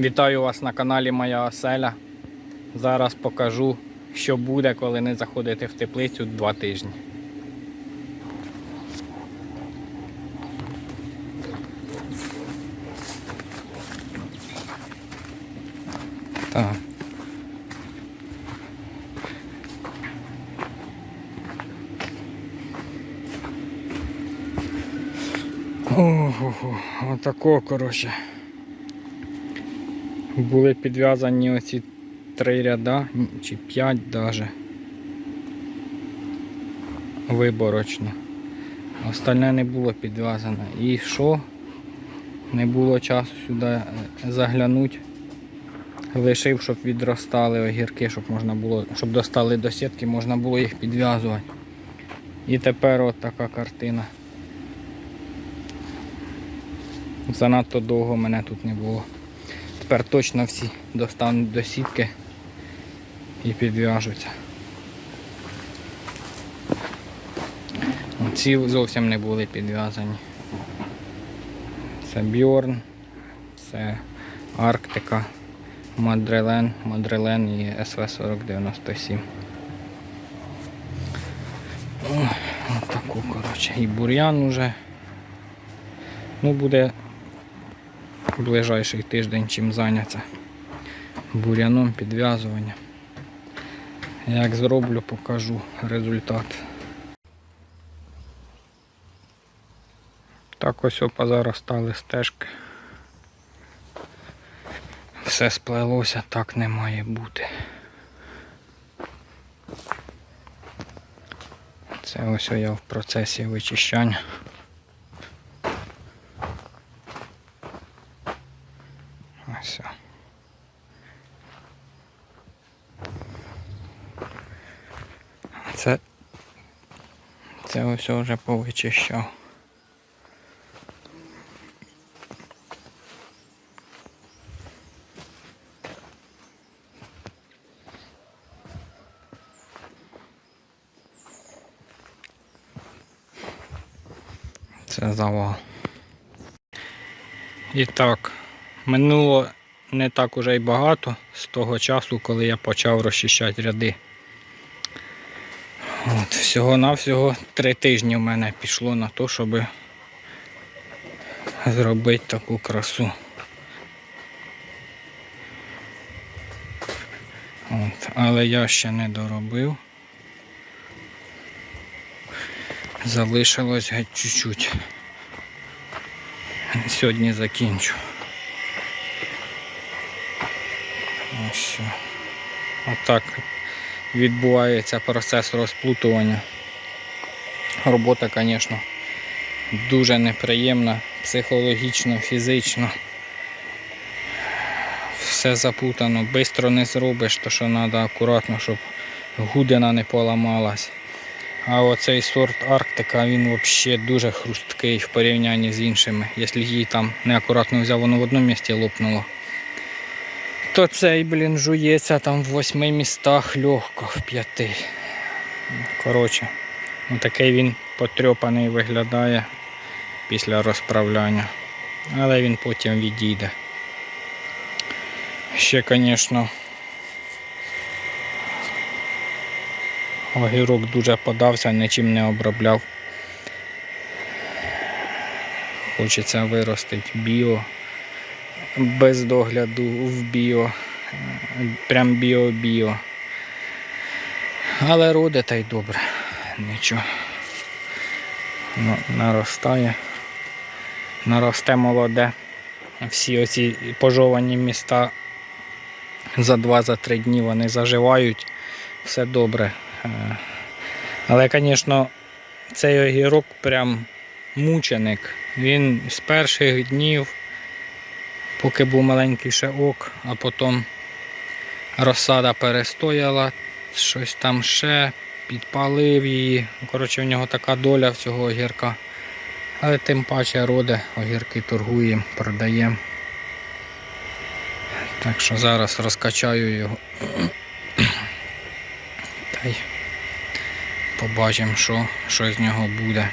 Вітаю вас на каналі Моя Оселя. Зараз покажу, що буде, коли не заходити в теплицю два тижні. Так. Ого, отако, коротше. Були підв'язані оці три ряда, чи п'ять даже. Виборочно. Остальне не було підв'язане. І що? Не було часу сюди е, заглянути. Лишив, щоб відростали огірки, щоб можна було, щоб достали до сітки, можна було їх підв'язувати. І тепер от така картина. Занадто довго мене тут не було. Тепер точно всі достануть до сітки і підв'яжуться. Ці зовсім не були підв'язані. Це Бьорн, це Арктика, Мадрелен, Мадрелен і СВ-4097. Ой, Отаку, коротше. І бур'ян уже. Ну, буде ближайший тиждень чим зайнятися буряном підв'язування. Як зроблю, покажу результат. Так ось позаростали стежки. Все сплелося, так не має бути. Це ось я в процесі вичищання. Ось. Це, це ось вже повичищав. Це завал. І так, минуло не так уже й багато з того часу, коли я почав розчищати ряди. От, Всього-навсього три тижні в мене пішло на те, щоб зробити таку красу. От, але я ще не доробив. Залишилось геть чуть-чуть. Сьогодні закінчу. Ось. Отак відбувається процес розплутування. Робота, звісно, дуже неприємна, психологічно, фізично. Все запутано, швидко не зробиш, то що треба акуратно, щоб гудина не поламалась. А оцей сорт Арктика, він взагалі дуже хрусткий в порівнянні з іншими. Якщо її там неакуратно взяв, воно в одному місці лопнуло. То цей, блін, жується там в восьми містах легко, в п'яти. Коротше, такий він потрьопаний виглядає після розправляння. Але він потім відійде. Ще, звісно, огірок дуже подався, нічим не обробляв. Хочеться виростити біо без догляду в біо. Прям біо-біо. Але роде та й добре. Нічого. Ну, наростає. Наросте молоде. Всі оці пожовані міста за 2-3 дні вони заживають. Все добре. Е, Але, звісно, цей огірок прям мученик. Він з перших днів поки був маленький ще ок, а потім розсада перестояла, щось там ще, підпалив її. Коротше, в нього така доля в цього огірка. Але тим паче роде, огірки торгуємо, продаємо. Так що зараз розкачаю його. Та й побачимо, що, що з нього буде.